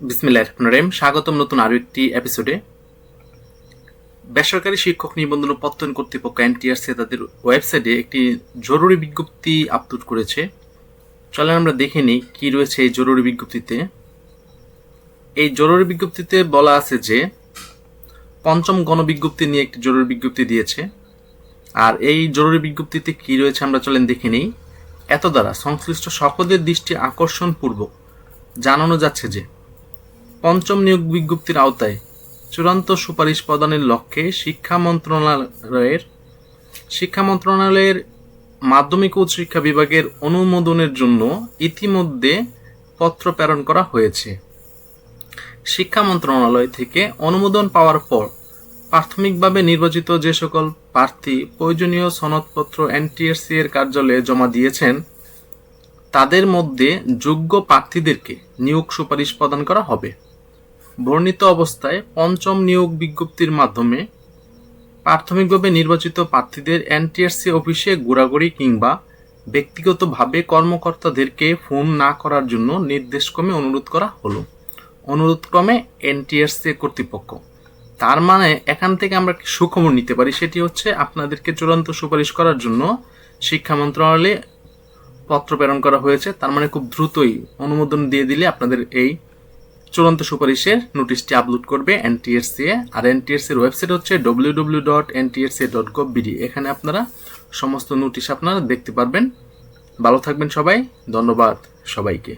বিসমিল্লাহ রহিম। স্বাগতম নতুন আরও একটি এপিসোডে বেসরকারি শিক্ষক নিবন্ধন প্রত্যয়ন কর্তৃপক্ষ এনটিআরসি তাদের ওয়েবসাইটে একটি জরুরি বিজ্ঞপ্তি আপলোড করেছে। চলেন আমরা দেখে নিই কী রয়েছে এই জরুরি বিজ্ঞপ্তিতে। এই জরুরি বিজ্ঞপ্তিতে বলা আছে যে, পঞ্চম গণবিজ্ঞপ্তি নিয়ে একটি জরুরি বিজ্ঞপ্তি দিয়েছে। আর এই জরুরি বিজ্ঞপ্তিতে কী রয়েছে আমরা চলেন দেখে নিই। এত দ্বারা সংশ্লিষ্ট সকলের দৃষ্টি আকর্ষণ পূর্বক জানানো যাচ্ছে যে পঞ্চম নিয়োগ বিজ্ঞপ্তির আওতায় চূড়ান্ত সুপারিশ প্রদানের লক্ষ্যে শিক্ষা মন্ত্রণালয়ের শিক্ষা মন্ত্রণালয়ের মাধ্যমিক ও শিক্ষা বিভাগের অনুমোদনের জন্য ইতিমধ্যে পত্র প্রেরণ করা হয়েছে। শিক্ষা মন্ত্রণালয় থেকে অনুমোদন পাওয়ার পর প্রাথমিকভাবে নির্বাচিত যে সকল প্রার্থী প্রয়োজনীয় সনদপত্র এনটিএসসি এর কার্যালয়ে জমা দিয়েছেন, তাদের মধ্যে যোগ্য প্রার্থীদেরকে নিয়োগ সুপারিশ প্রদান করা হবে। বর্ণিত অবস্থায় পঞ্চম নিয়োগ বিজ্ঞপ্তির মাধ্যমে প্রাথমিকভাবে নির্বাচিত প্রার্থীদের এনটিআরসি অফিসে ঘোরাঘুরি কিংবা ব্যক্তিগতভাবে কর্মকর্তাদেরকে ফোন না করার জন্য নির্দেশক্রমে অনুরোধ করা হলো। অনুরোধক্রমে এনটিআরসি কর্তৃপক্ষ। তার মানে এখান থেকে আমরা সুখবর নিতে পারি সেটি হচ্ছে আপনাদেরকে চূড়ান্ত সুপারিশ করার জন্য শিক্ষা মন্ত্রণালয়ে পত্র প্রেরণ করা হয়েছে। তার মানে খুব দ্রুতই অনুমোদন দিয়ে দিলে আপনাদের এই চূড়ান্ত সুপারিশের নোটিশটি আপলোড করবে এনটিএসসি আর এনটিএসসি এর ওয়েবসাইট হচ্ছে W W dot NTSC dot gov BD এখানে আপনারা সমস্ত নোটিশ আপনারা দেখতে পারবেন। ভালো থাকবেন সবাই। ধন্যবাদ সবাইকে।